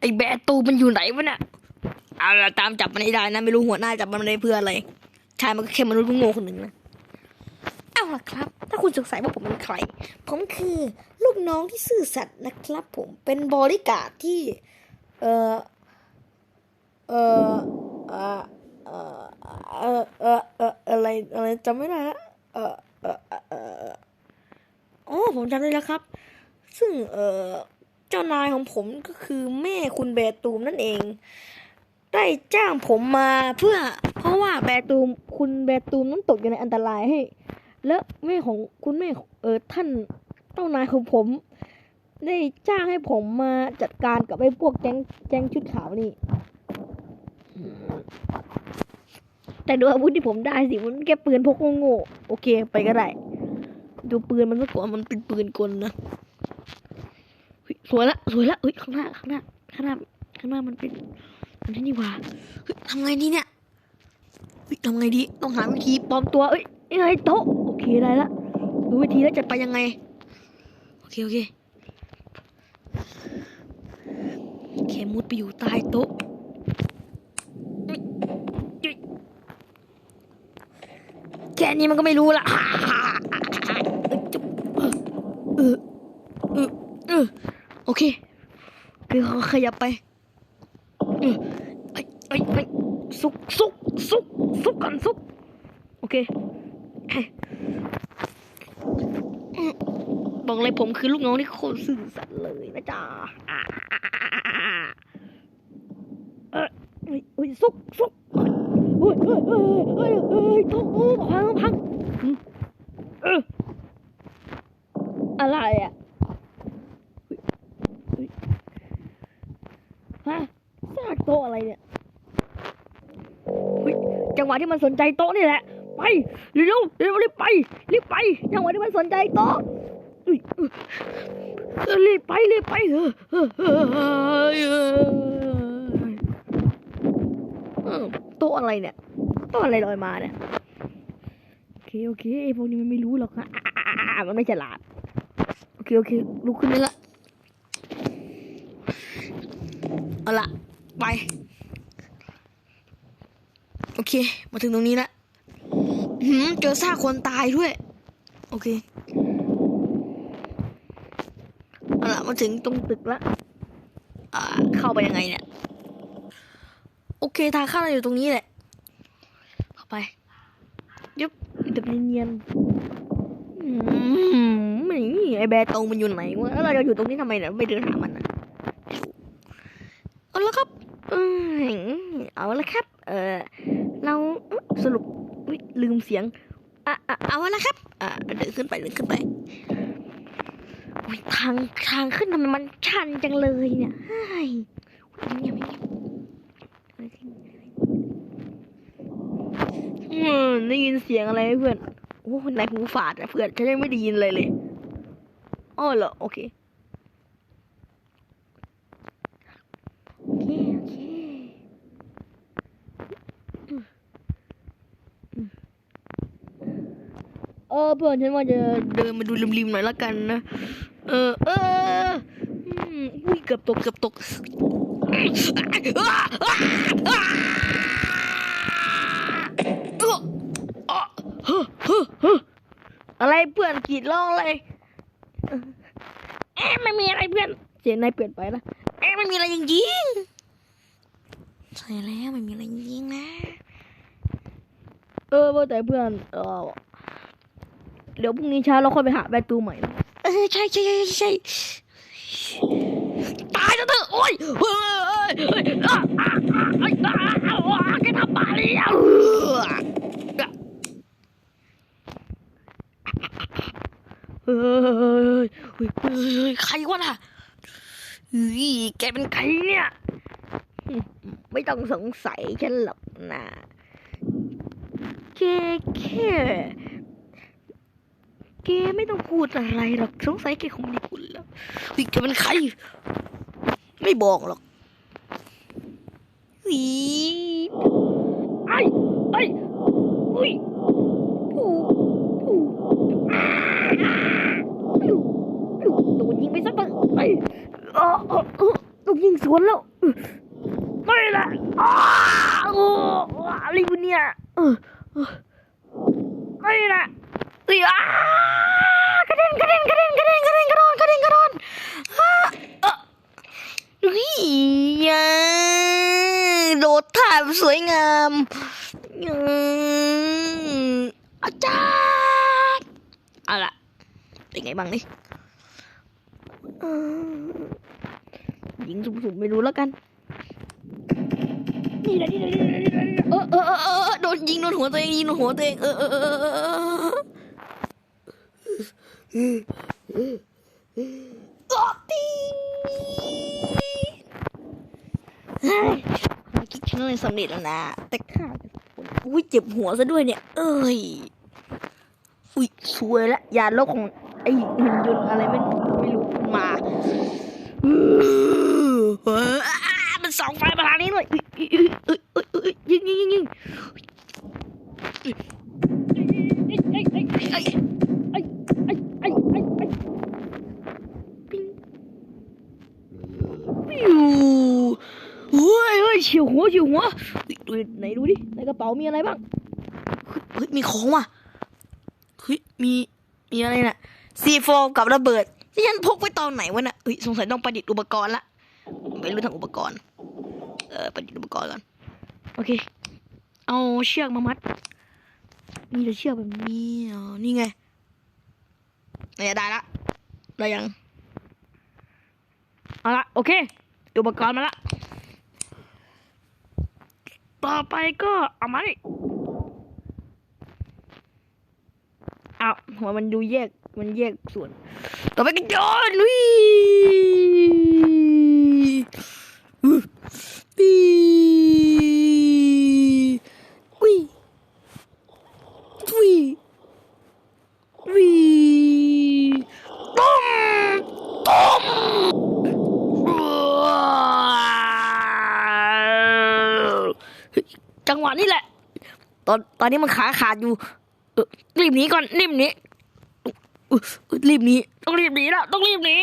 ไอ้แบตูมันอยู่ไหนวะเนี่ยเอาละตามจับมันให้ได้นะไม่รู้หัวหน้าจับมันได้เพื่ออะไรชายมันก็แค่มนุษย์โง่คนหนึ่งนะเอาล่ะครับ ถ้าคุณสงสัยว่าผมเป็นใคร ผมคือลูกน้องที่ซื่อสัตย์นะครับ ผมเป็นบริการที่เออเออเออเออเออเออเอออะไรอะไรจำไม่ได้ละเออเออเออเอออ๋อผมจำได้แล้วครับ ซึ่งเออ เจ้านายของผมก็คือแม่คุณแบร์ตูมนั่นเอง ได้จ้างผมมาเพื่อ เพราะว่าแบร์ตูมคุณแบร์ตูมนั้นตกอยู่ในอันตรายให้ แล้วแม่ของคุณแม่เออท่านเจ้านายของผม ได้จ้างให้ผมมาจัดการกับไอ้พวกแก๊งแก๊งชุดขาวนี่แต่ดูอาวุธที่ผมได้สิมันแค่ปืนพกโง่โอเค ไปก็ได้ ดูปืนมันซะก่อนมันเป็นปืนกลนะ สวยละสวยละเฮ้ยข้างหน้าข้างหน้าข้างหน้าข้างหน้ามันเป็นมันที่นี่ว่าเฮ้ยทำไงดีเนี่ยเฮ้ยทำไงดีต้องหาวิธีปลอมตัวเอ้ยเอ้ยโต๊ะโอเคได้ละดูวิธีแล้วจะไปยังไงโอเคโอเคแค่มุดไปอยู่ใต้โต๊ะแค่นี้มันก็ไม่รู้ละเออ เค คือเขาขยับไปเออไอ้ไอ้ไอ้ซุกซุกซุกซุกกันซุก โอเคบอกเลยผมคือลูกน้องที่โคตรซื่อสัตย์เลยนะจ๊ะเออเฮ้ยซุกซุกเฮ้ยเฮ้ยเฮ้ยเฮ้ยเฮ้ยทุกอู้พังพังเอออะไรอะเฮ้ยเฮ้ยฮะซากโต๊ะอะไรเนี่ยเฮ้ย จังหวะที่มันสนใจโต๊ะนี่แหละ ไปเร็วเร็วรีบไปรีบไป จังหวะที่มันสนใจโต๊ะเฮ้ยเออเออรีบไปรีบไปเออโต๊ะอะไรเนี่ยโตัวอะไรลอยมาเนี่ยโอเคโอเคไอพวกนี้มันไม่รู้หรอกนะมันไม่ฉลาดโอเคโอเคลุกขึ้นได้ละเอาละไป โอเค มาถึงตรงนี้ละหืมเจอซากคนตายด้วย โอเคเอาละมาถึงตรงตึกละอ่า เข้าไปยังไงเนี่ย โอเคทางเข้าเราอยู่ตรงนี้แหละ เข้าไปยุบแบบเนียนๆอืมไม่ไอแบตรงมันอยู่ไหนวะแล้วเราจะอยู่ตรงนี้ทำไมเนี่ยไม่เดินหามันนะเอาละครับ เอาละครับ เออ เราสรุปลืมเสียงอะเอาละครับ อะเดินขึ้นไปเดินขึ้นไปทางทางขึ้นทำไมมันชันจังเลยเนี่ยเฮ้ยเงียบเงียบอืมได้ยินเสียงอะไรเพื่อนโอ้ในหูฝาดอะเพื่อนฉันยังไม่ได้ยินเลยเลยอ๋อเหรอโอเค โอเค โอเคอืมอืมเออเพื่อนฉันว่าจะเดินมาดูริมๆหน่อยละกันนะ เออ เอออืมอุ้ยเกือบตกเกือบตกอะไรเพื่อนกรีดร้องอะไรเอ๊ะไม่มีอะไรเพื่อนเสียงนายเปลี่ยนไปนะเอ๊ะไม่มีอะไรจริงๆใช่แล้วไม่มีอะไรจริงๆนะ เออว่าแต่เพื่อนเออ เดี๋ยวพรุ่งนี้เช้าเราค่อยไปหาแบตตูใหม่นะเออใช่ใช่ใช่ใช่ตายแล้วเถอะโอ้ยเฮ้ยเฮ้ยอะอะอะอะอะอะแกทำบาลีอะเฮ้ยเฮ้ยเฮ้ยใครวะน่ะเฮ้ยแกเป็นใครเนี่ยไม่ต้องสงสัยฉันหรอกนะแกแค่ แกไม่ต้องพูดอะไรหรอกสงสัยแกคงไม่ได้พูดแล้วเฮ้ยแกเป็นใคร ไม่บอกหรอกเฮ้ยไอ้ไอ้อุ้ยอู้อู้โดนยิงไปสักปะไอ้เออเออเออยิงสวนแล้วอื้อไม่ละอ้าโอ้อะไรวะเนี่ยเออเออไม่ละ เอ้ยอ้ากระเด็นกระเด็นกระเด็นกระเด็นกระเด็นกระโดนกระเด็นกระโดนอุ้ยยังโดดถ่ายสวยงามอาจารย์เอาล่ะเป็นไงบ้างนี่ยิงสุ่มๆไม่รู้แล้วกันนี่แหละนี่แหละนี่นะเออเออเออเออโดนยิงโดนหัวตัวเองยิงโดนหัวตัวเองเออเออ เออเออเอออตีเฮ้ยภารกิจฉันเลยสำเร็จแล้วนะ แต่ข้าอุ้ยเจ็บหัวซะด้วยเนี่ย เอ้ย อุ้ยสวยละ ยาโลบของ ไอ้หุ่นยนต์อะไรไม่ไม่รู้มาอมันส่องไฟมาทางนี้เลยอุ๊ยอุ๊ยอุ๊ยอุ๊ยอุ๊ยอุ๊ยยิงยิงยิงยิง หัวเฉียวหัวเฮ้ยดูไหนดูดิในกระเป๋ามีอะไรบ้างเฮ้ยมีของว่ะเฮ้ยมีมีอะไรน่ะซีโฟกับระเบิดที่ฉันพกไว้ตอนไหนวะน่ะเฮ้ยสงสัยต้องประดิษฐ์อุปกรณ์ละไม่รู้ทางอุปกรณ์ เออประดิษฐ์อุปกรณ์ก่อนโอเค เอาเชือกมามัด มีแต่เชือกแบบนี้อ๋อนี่ไงเนี่ยได้ละได้ยังเอาละโอเค อุปกรณ์มาละ ต่อไปก็เอามาดิเอาหัวมันดูแยกมันแยกส่วน ต่อไปก็ยอนลุยอื้อปีวิวิวิตุ้มตุ้มเฮ้ย จังหวะนี้แหละ ตอนตอนนี้มันขาขาดอยู่รีบหนีก่อนรีบหนีรีบหนีต้องรีบหนีแล้วต้องรีบหนี